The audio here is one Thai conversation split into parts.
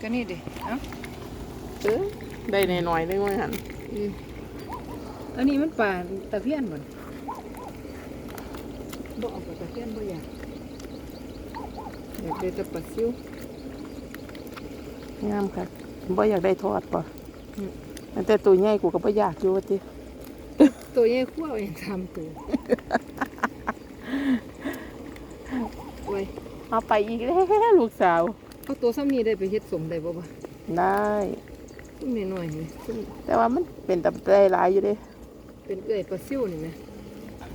ก็นี่ดิเอ้าเออได้หน่อยๆนึงว่าหันอืมอันนี้มันป่าตะเพียนบ่นบ่เอาปลาตะเพียนบ่อยากอยากได้แต่ปลาซิวงามค่ะบ่อยากได้ทอดป่ะอืมแต่ตัวใหญ่กูก็บ่อยากอยู่ว่าติตัวใหญ่ขั้วเอาเองทำตัวไว้เอาไปอีกแล้วลูกสาว เอาตัวซ้ำนี้ได้ไปเฮ็ดสมได้บ่บ่ได้ ซุ่มน้อยๆนี่ซุ่มแต่ว่ามันเป็นตับได้หลายอยู่เด้เป็นเอื้อยปลาซิวนี่แหม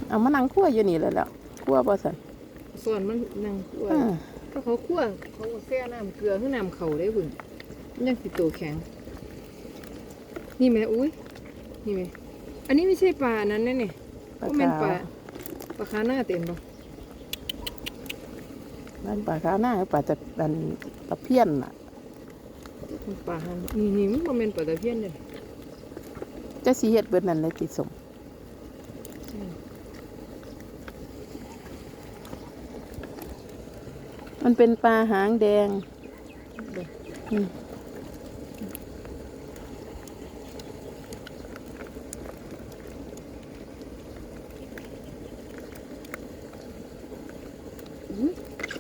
เอามานั่งคั่วอยู่นี่แล้วแหล้วคั่วบ่สันส่วนมันนั่งคั่วอ่าถ้าเขาคั่วเขาก็แช่น้ำเกลือคือน้ำเขาได้เบึงมันยังสิตัวแข็ง นี่แม่อุ้ยนี่แม่อันนี้ไม่ใช่ปลาอันนั้นแน่เนี่ยปลาก็เป็นขาวปลาปลาคาหน้าเต็มปะ นั่นปลาขาวหน้าปลาจากดันตะเพียนน่ะมันปลาหันนี่นี่มันบ่แม่นปลาตะเพียนเลยจะสีเฮ็ดเบิดนั่นเลยติสมมันเป็นปลาหางแดงเด้ออืม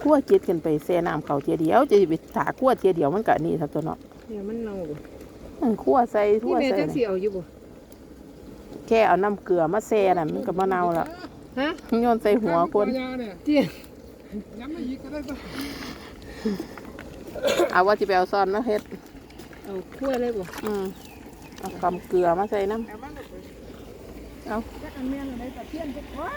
อุ้ยคั่วจิตกันไปแซ่น้ำเขาเทียเดียวจะไปถาคั่วเทียเดียวมันก็อันนี่ครับตัวเนาะเนี่ยมันเน่าบ่อืมคั่วใส่นี่ทั่วแม่ใส่จังสิน่ะเอาอยู่บ่แค่เอาน้ำเกลือมาแซ่น่ะมันก็มะนาวละฮะโยนใส่หัวคนเตี้ยย้ำไม่ยิกก็ได้ปะเอาว่าจะไปเอาซ่อนมาเฮ็ดเอาคั่วเลยบ่อืมเอาคำเกลือมาใส่น้ำเอาบ้างเลยเอาจักอันแม่นอะไรตะเพียนจักว้า